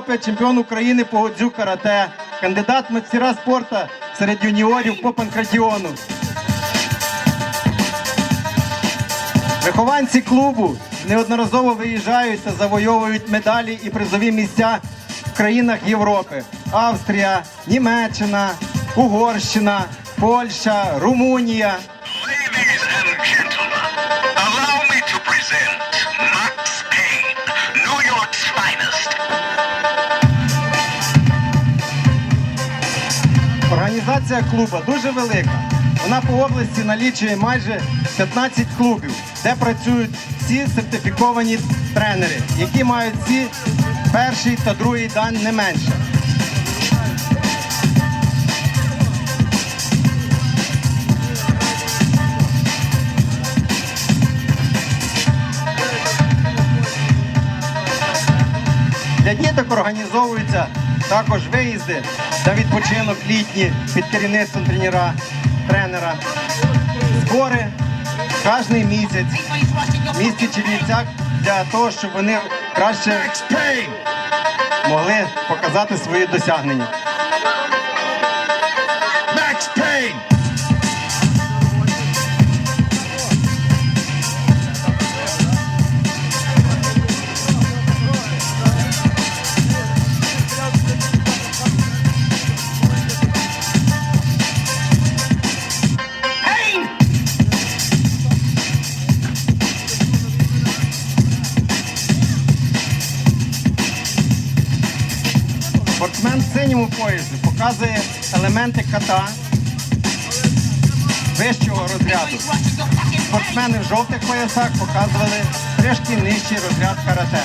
Європи, чемпіон України по годзю карате, кандидат мастера спорту серед юніорів по панкратіону. Вихованці клубу неодноразово виїжджають та завойовують медалі і призові місця в країнах Європи: Австрія, Німеччина, Угорщина, Польща, Румунія. Організація клуба дуже велика. Вона по області налічує майже 15 клубів, де працюють всі сертифіковані тренери, які мають всі перший та другий дан не менше. Для діток організовуються також виїзди на відпочинок літні під керівництвом тренера, тренера. Збори кожний місяць в місті Чернівцях для того, щоб вони краще могли показати свої досягнення. Спортсмен в синьому поясі показує елементи ката вищого розряду. Спортсмени в жовтих поясах показували трішки нижчий розряд карате.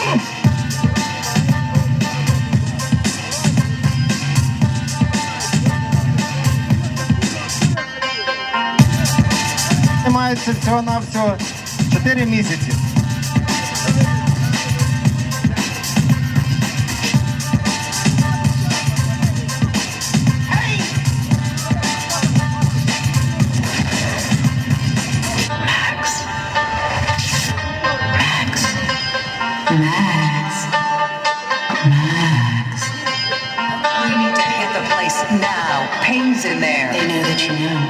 Kill всього на всього-навсього 4 місяці. Max. Max. We need to hit the place now. Pain's in there. They know that you know.